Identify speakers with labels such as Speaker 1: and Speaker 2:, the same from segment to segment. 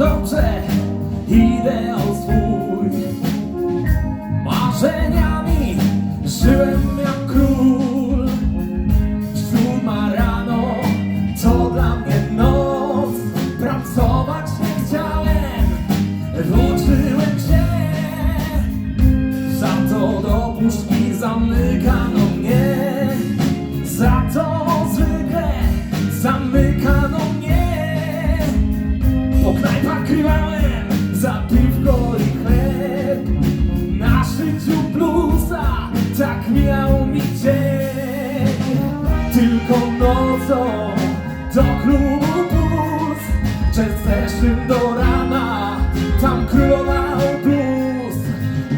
Speaker 1: dobrze ideał swój. Marzeniami żyłem jak król. Siódma rano to dla mnie noc? Pracować nie chciałem, włączyłem się. Za to do puszki zamykano mnie. Za to zwykle zamykano Przez zeszłym do rana. Tam królował blues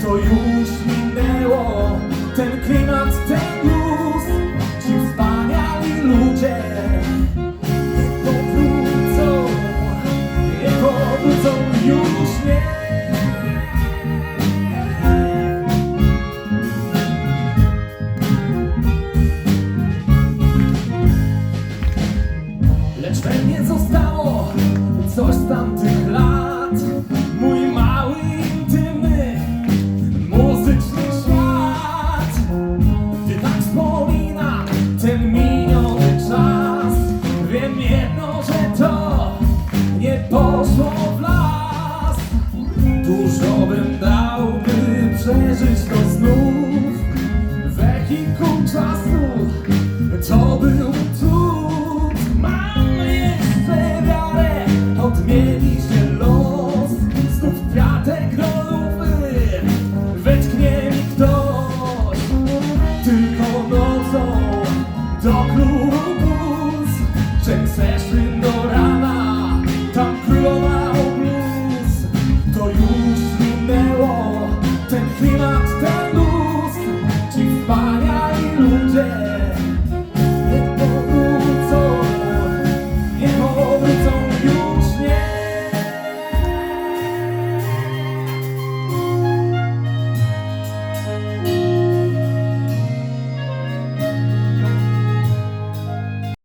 Speaker 1: To już minęło. Ten klimat, ten blues Ci wspaniali ludzie nie powrócą. Nie powrócą już nie. Lecz mnie zostało coś z tamtych lat. Mój mały, intymny, muzyczny świat. Gdy tak wspominam ten miniony czas. Wiem jedno, że to nie poszło w las. Dużo bym dał, by przeżyć to Tylko nocą do klubu Czy chcesz do rana